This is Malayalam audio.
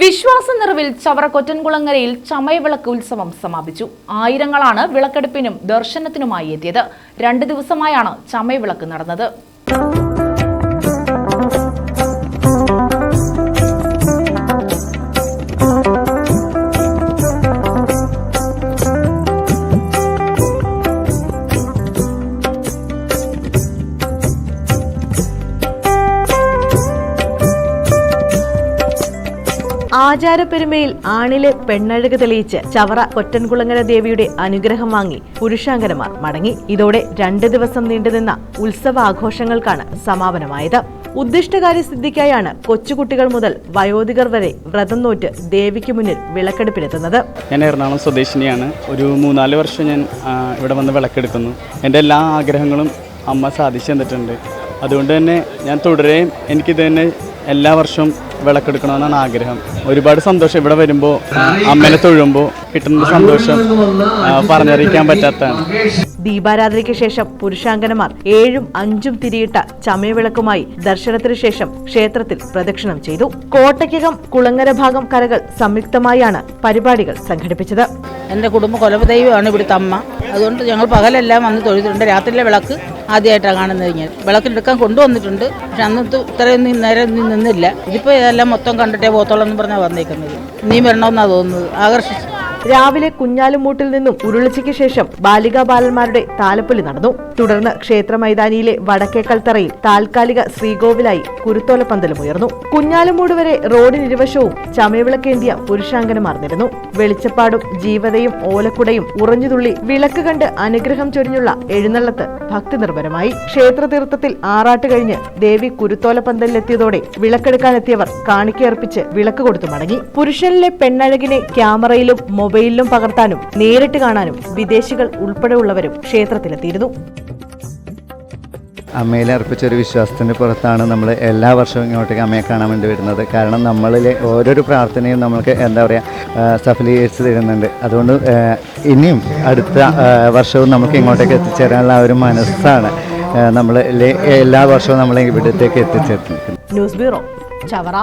വിശ്വാസ നിറവിൽ ചവറ കൊറ്റൻകുളങ്ങരയിൽ ചമയവിളക്ക് ഉത്സവം സമാപിച്ചു. ആയിരങ്ങളാണ് വിളക്കെടുപ്പിനും ദർശനത്തിനുമായി എത്തിയത്. രണ്ട് ദിവസമായാണ് ചമയവിളക്ക് നടന്നത്. ആചാരപ്പെരുമയിൽ ആണിലെ പെണ്ണഴക് തെളിയിച്ച് ചവറ കൊറ്റൻകുളങ്ങര ദേവിയുടെ അനുഗ്രഹം വാങ്ങി പുരുഷാങ്കനമാർ മടങ്ങി. ഇതോടെ രണ്ട് ദിവസം നീണ്ടുനിന്ന ഉത്സവാഘോഷങ്ങൾക്കാണ് സമാപനമായത്. ഉദ്ദിഷ്ടകാര്യ സിദ്ധിക്കായാണ് കൊച്ചുകുട്ടികൾ മുതൽ വയോധികർ വരെ വ്രതം നോറ്റ് ദേവിക്ക് മുന്നിൽ വിളക്കെടുപ്പിലെത്തുന്നത് ഞാൻ എറണാകുളം സ്വദേശിനിയാണ്. ഒരു മൂന്നാൽ വർഷം ഞാൻ ഇവിടെ വന്ന് വിളക്കെടുക്കുന്നു. എന്റെ എല്ലാ ആഗ്രഹങ്ങളും അമ്മ സാധിച്ചു തന്നിട്ടുണ്ട്. അതുകൊണ്ട് തന്നെ ഞാൻ തുടരെയും എനിക്കിത് തന്നെ എല്ലാ വർഷവും വിളക്കെടുക്കണമെന്നാണ് ആഗ്രഹം. ഒരുപാട് സന്തോഷം ഇവിടെ വരുമ്പോൾ അമ്മനെ തൊഴുമ്പോൾ കിട്ടുന്ന സന്തോഷം പറഞ്ഞറിയിക്കാൻ പറ്റാത്തതാണ്. ദീപാരാധനയ്ക്ക് ശേഷം പുരുഷാങ്കനമാർ ഏഴും അഞ്ചും തിരിയിട്ട ചമയവിളക്കുമായി ദർശനത്തിനു ശേഷം ക്ഷേത്രത്തിൽ പ്രദക്ഷിണം ചെയ്തു. കോട്ടയ്ക്കകം കുളങ്ങര ഭാഗം കരകൾ സംയുക്തമായാണ് പരിപാടികൾ സംഘടിപ്പിച്ചത്. എന്റെ കുടുംബ കൊലപദൈവമാണ് ഇവിടുത്തെ അമ്മ. അതുകൊണ്ട് ഞങ്ങൾ പകലെല്ലാം വന്ന് തൊഴുതിട്ടുണ്ട് രാത്രിയിലെ വിളക്ക് ആദ്യമായിട്ടാണ് കാണുന്നത് കഴിഞ്ഞാൽ വിളക്കിലെടുക്കാൻ കൊണ്ടുവന്നിട്ടുണ്ട്. പക്ഷെ അന്നത്തെ ഇത്രയൊന്നും നേരം നിന്നില്ല. ഇതിപ്പോൾ ഇതെല്ലാം മൊത്തം കണ്ടിട്ടേ പോത്തോളം എന്ന് പറഞ്ഞാൽ വന്നേക്കുന്നത് നീ വരണമെന്നാണ് തോന്നുന്നത്. ആകർഷിച്ചു രാവിലെ കുഞ്ഞാലുമൂട്ടിൽ നിന്നും ഉരുളിച്ചയ്ക്ക് ശേഷം ബാലികാ ബാലന്മാരുടെ താലപ്പൊലി നടന്നു. തുടർന്ന് ക്ഷേത്ര മൈതാനിയിലെ വടക്കേക്കൽ തറയിൽ താൽക്കാലിക ശ്രീകോവിലായി കുരുത്തോലപ്പന്തലും ഉയർന്നു. കുഞ്ഞാലുമൂട് വരെ റോഡിനിരുവശവും ചമയവിളക്കേന്തിയ പുരുഷാങ്കനമാർ നിരന്നു. വെളിച്ചപ്പാടും ജീവതയും ഓലക്കുടയും ഉറഞ്ഞുതുള്ളി വിളക്ക് കണ്ട് അനുഗ്രഹം ചൊരിഞ്ഞുള്ള എഴുന്നള്ളത്ത് ഭക്തി നിർഭരമായി ക്ഷേത്ര തീർത്ഥത്തിൽ ആറാട്ട് കഴിഞ്ഞ് ദേവി കുരുത്തോലപ്പന്തലിലെത്തിയതോടെ വിളക്കെടുക്കാനെത്തിയവർ കാണിക്കയർപ്പിച്ച് വിളക്ക് കൊടുത്തു മടങ്ങി. പുരുഷനിലെ പെണ്ണഴകിനെ ക്യാമറയിലും മൊബൈലിലും പകർത്താനും നേരിട്ട് കാണാനും വിദേശികൾ ഉൾപ്പെടെയുള്ളവരും ക്ഷേത്രത്തിലെത്തിയിരുന്നു. അമ്മയിൽ അർപ്പിച്ച ഒരു വിശ്വാസത്തിന്റെ പുറത്താണ് നമ്മൾ എല്ലാ വർഷവും ഇങ്ങോട്ടേക്ക് അമ്മയെ കാണാൻ വേണ്ടി വരുന്നത്. കാരണം നമ്മളിലെ ഓരോരോ പ്രാർത്ഥനയും നമ്മൾക്ക് എന്താ പറയുക സഫലീകരിച്ച് തരുന്നുണ്ട്. അതുകൊണ്ട് ഇനിയും അടുത്ത വർഷവും നമുക്ക് ഇങ്ങോട്ടേക്ക് എത്തിച്ചേരാനുള്ള ആ ഒരു മനസ്സാണ് നമ്മൾ എല്ലാ വർഷവും നമ്മളെ ഇവിടത്തേക്ക് എത്തിച്ചേർത്തിരിക്കുന്നത്. News bureau Chavara.